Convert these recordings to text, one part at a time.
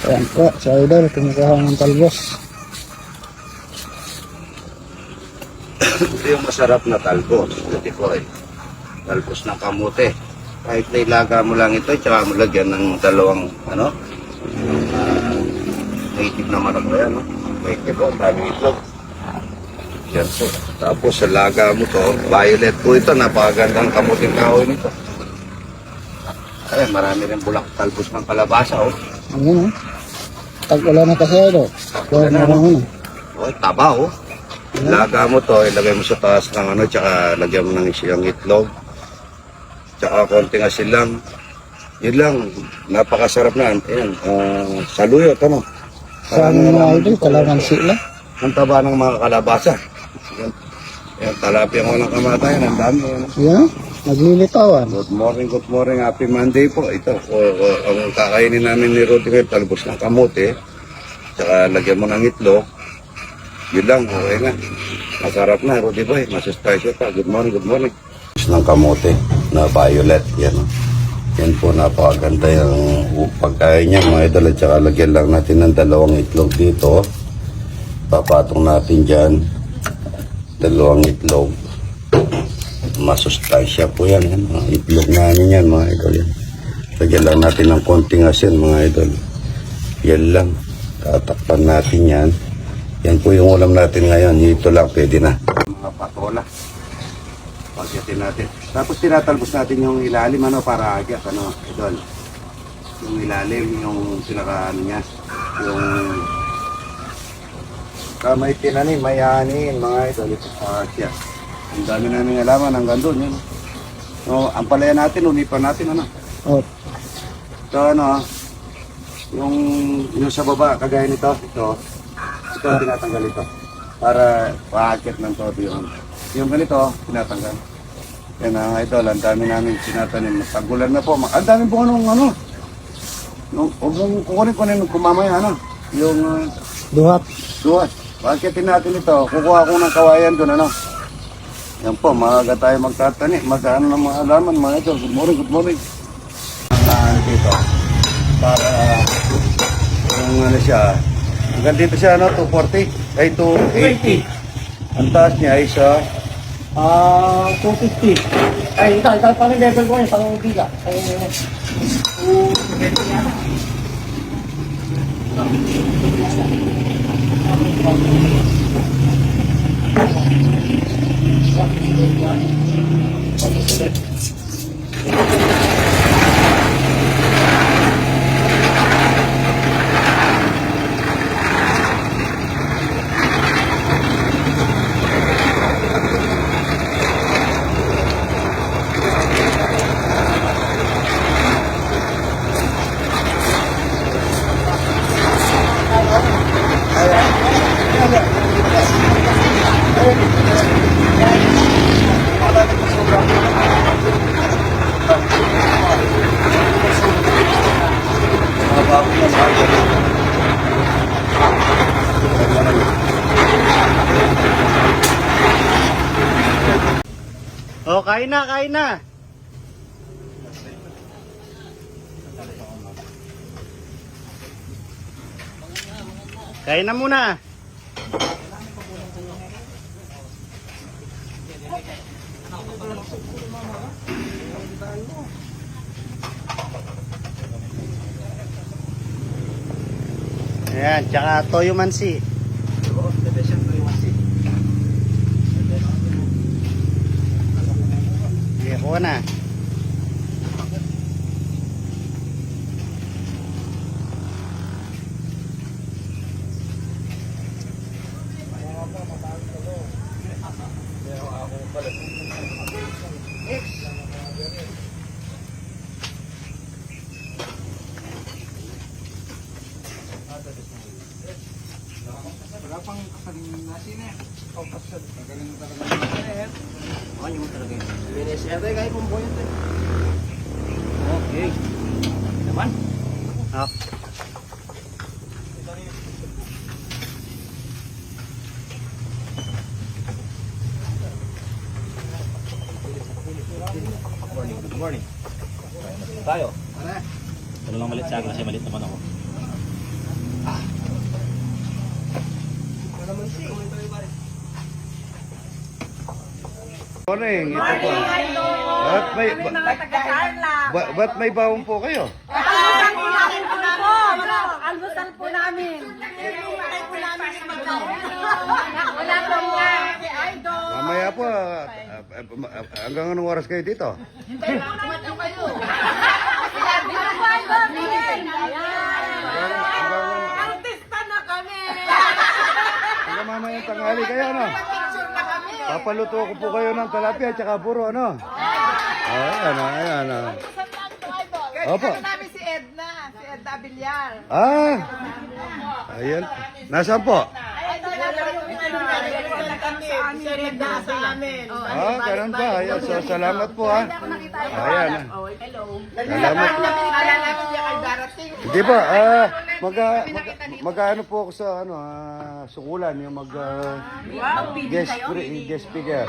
Ayan po, sa idol, kumukuha ng talbos. Ito yung masarap na talbos. Ito po eh. Talbos ng kamote. Kahit na ilaga mo lang ito, tsaka mo lagyan ng dalawang, ano, ah, native na yan, no? May kibo, dami itlog. Yan po. Tapos sa laga mo to, violet po ito, napakagandang kamuting kahoy nito. Ay, marami rin bulak talbos ng kalabasa, oh. Ayan o. Tag wala na kasi idol. Kaya Wala na, marami na. Oh, taba, oh. Laga mo to, ilagay mo sa taas ng ano, tsaka lagyan mo ng isang itlog. Tsaka konting asin lang. Yun lang, napakasarap na. Ayan, uh, saluyot, ano? Sa amin mga idol, kalamansi lang. Ang taba ng mga kalabasa. Yan, yan talapia mo ng kamatayan, ang dami. Yan. Ayan, naglilitawan. Good morning, good morning. Happy Monday po. Ito, o, o, ang kakainin namin ni Rudy ngayon, talbos ng kamote. Tsaka lagyan mo ng itlog. Yun lang, okay na. Masarap na, Rudy Boy. Masustansya pa. Good morning, good morning. ng kamote na violet. Yan, o. Yan po, napakaganda yung pagkain niya, mga idol. At saka lagyan lang natin ng dalawang itlog dito. Papatong natin dyan. Dalawang itlog masustansya po yan. yan mga itlog namin yan mga idol. Yan. Lagyan lang natin ng konting asin mga idol. Yan lang. Tatakpan natin yan. Yan po yung ulam natin ngayon. Ito lang pwede na. Mga patola. Pagyatin natin. Tapos tinatalbos natin yung ilalim ano para agad ano idol. Yung ilalim yung pinaka ano niya. Yung kamay tinanim, mayanin mga idol. Ito sa. Ang dami namin alaman hanggang doon. Yun. No, ang palaya natin, ulipan natin ano. O, So ano, yung, yung sa baba, kagaya nito, ito, ito ang tinatanggal ito. Para paakit ng todo yung, yung ganito, tinatanggal. Yan ang ito, ang dami namin sinatanim. Tagulan na po. Ang dami po anong ano. Nung, huwag mong kukunin ko na yung kumamaya, ano. Yung uh, duhat. duwas. Pakitin natin ito. Kukuha ko ng kawayan doon, ano. Yan po, maaga tayo magtatani. Magkano ng mga alaman, mga ito. Good morning, good morning. Ang dito. Para, yung ano siya, hanggang dito siya, ano, 240. Ay, 280. Ang taas niya ay sa, Ah, 250. Ay, ito, ito, pang level ko yun, pang biga. Ay, Thank you. O, kain na, kain na. Kain na muna. Ayan, tsaka toyo mansi. Sige, kuha na. Kanya mo talaga yun. Binis. Ito yung kahit mong buhay ito. Eh. Okay. Naman. Up. Good morning, good morning. Tayo. Ano? Ano lang malit sa akin kasi malit naman ako. Ah. Ano naman siya? Eh morning. Ito po. Ba't may, ba, ba, ba't may bawang po kayo? Almusal po namin po po. Po namin. Wala po nga. Mamaya po, ah, ah, ah, hanggang anong oras kayo dito? Dito po ay doon. Artista na kami! Hanggang mamayang tanghali kayo, ano? Papaluto ko po kayo ng talapia at saka puro, ano? Ayan, ayan, ayan. Opo. Ano namin si Edna, si Edna Villar. Ah! Ayan. Nasaan po? Sa amin. Ah, ganun ba? Ayan, so, salamat po, ha? Ayan. ah. Salamat. Kala namin niya ay darating. Hindi ba? Ah, mag, mag, mag-ano po ako sa ano, ah, sukulan, yung mag ah, guest, pre- guest speaker.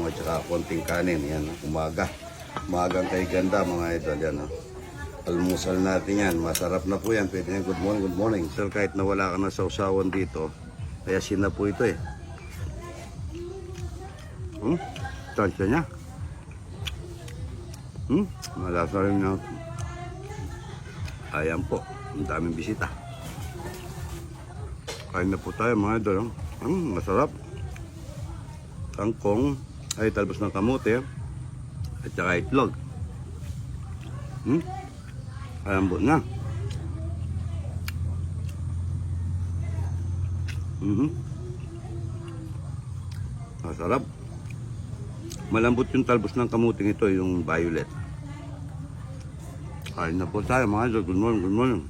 Kangkong at saka konting kanin. Yan, umaga. Umagang kay ganda mga idol. Yan, oh. Almusal natin yan. Masarap na po yan. Pwede yan. Good morning, good morning. Sir, kahit na wala ka na sa usawan dito, kaya na po ito eh. Hmm? Tansya niya. Hmm? Malasa rin na. Ayan po. Ang daming bisita. Kain na po tayo mga idol. oh. Hmm, masarap kangkong ay talbos ng kamote at saka itlog. Hmm? Alambot na. Mhm. Masarap. Malambot yung talbos ng kamuting ito, yung violet. Kain na po tayo mga idol. Good morning, good morning.